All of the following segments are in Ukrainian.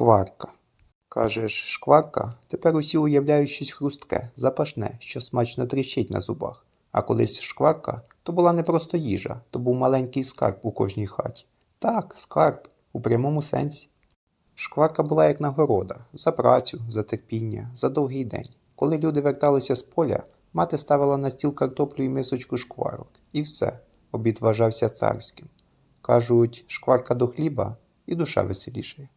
Шкварка. Кажеш, шкварка? Тепер усі уявляють щось хрустке, запашне, що смачно тріщить на зубах. А колись шкварка то була не просто їжа, то був маленький скарб у кожній хаті. Так, скарб, у прямому сенсі. Шкварка була як нагорода за працю, за терпіння, за довгий день. Коли люди верталися з поля, мати ставила на стіл картоплю і мисочку шкварок. І все, обід вважався царським. Кажуть, шкварка до хліба і душа веселішає.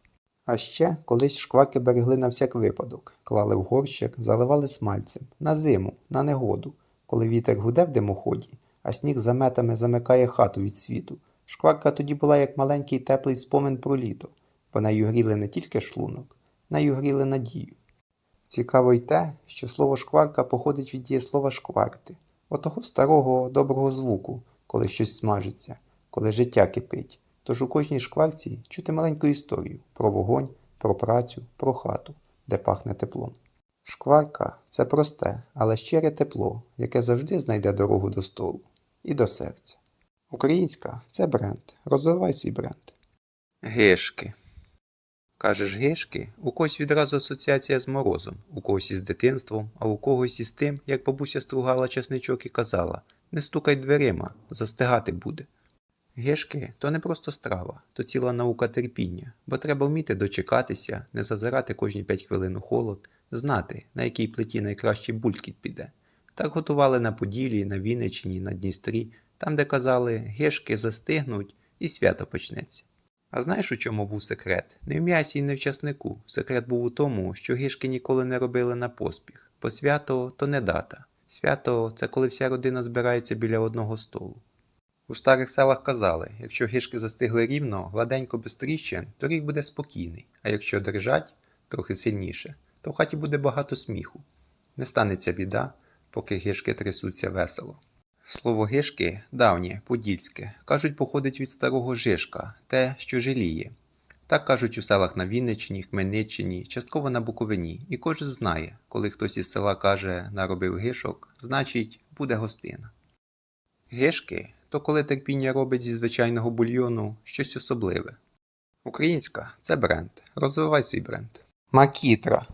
А ще колись шкварки берегли на всяк випадок, клали в горщик, заливали смальцем, на зиму, на негоду, коли вітер гуде в димоході, а сніг заметами замикає хату від світу. Шкварка тоді була як маленький теплий спомин про літо, бо нею гріли не тільки шлунок, нею гріли надію. Цікаво й те, що слово шкварка походить від дієслова шкварти, отого старого доброго звуку, коли щось смажиться, коли життя кипить. Тож у кожній шкварці чути маленьку історію про вогонь, про працю, про хату, де пахне теплом. Шкварка це просте, але щире тепло, яке завжди знайде дорогу до столу і до серця. Українська це бренд. Розвивай свій бренд. Гишки. Кажеш гишки, у когось відразу асоціація з морозом, у когось із дитинством, а у когось із тим, як бабуся стругала часничок і казала не стукай дверима, застигати буде. Гишки то не просто страва, то ціла наука терпіння, бо треба вміти дочекатися, не зазирати кожні 5 хвилин у холод, знати, на якій плиті найкращий булькіт піде. Так готували на Поділі, на Вінниччині, на Дністрі, там, де казали, гишки застигнуть і свято почнеться. А знаєш, у чому був секрет? Не в м'ясі і не в часнику. Секрет був у тому, що гишки ніколи не робили на поспіх, бо свято то не дата. Свято це коли вся родина збирається біля одного столу. У старих селах казали, якщо гишки застигли рівно, гладенько без тріщин, то рік буде спокійний, а якщо дрижать трохи сильніше, то в хаті буде багато сміху. Не станеться біда, поки гишки трясуться весело. Слово гишки давнє, подільське, кажуть, походить від старого жишка, те, що жаліє. Так кажуть у селах на Вінниччині, Хмельниччині, частково на Буковині, і кожен знає, коли хтось із села каже наробив гишок, значить буде гостина. Гишки то коли терпіння робить зі звичайного бульйону щось особливе. Українська це бренд. Розвивай свій бренд. Макітра.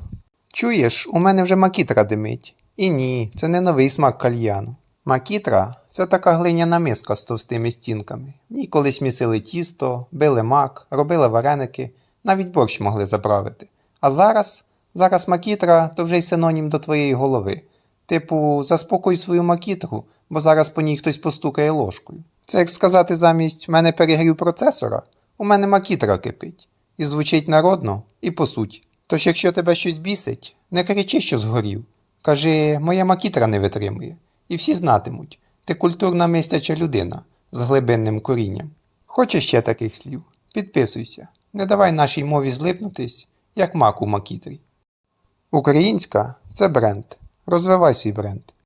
Чуєш, у мене вже макітра димить. І ні, це не новий смак кальяну. Макітра це така глиняна миска з товстими стінками. В ній колись місили тісто, били мак, робили вареники, навіть борщ могли заправити. А зараз, зараз макітра то вже й синонім до твоєї голови. Типу, заспокой свою макітру, бо зараз по ній хтось постукає ложкою. Це як сказати замість мене перегрів процесора, у мене макітра кипить. І звучить народно, і по суть. Тож, якщо тебе щось бісить, не кричи, що згорів. Кажи, моя макітра не витримує. І всі знатимуть, ти культурна мисляча людина з глибинним корінням. Хочеш ще таких слів? Підписуйся, не давай нашій мові злипнутись, як мак у макітрі. Українська це бренд. Розвивай свій бренд.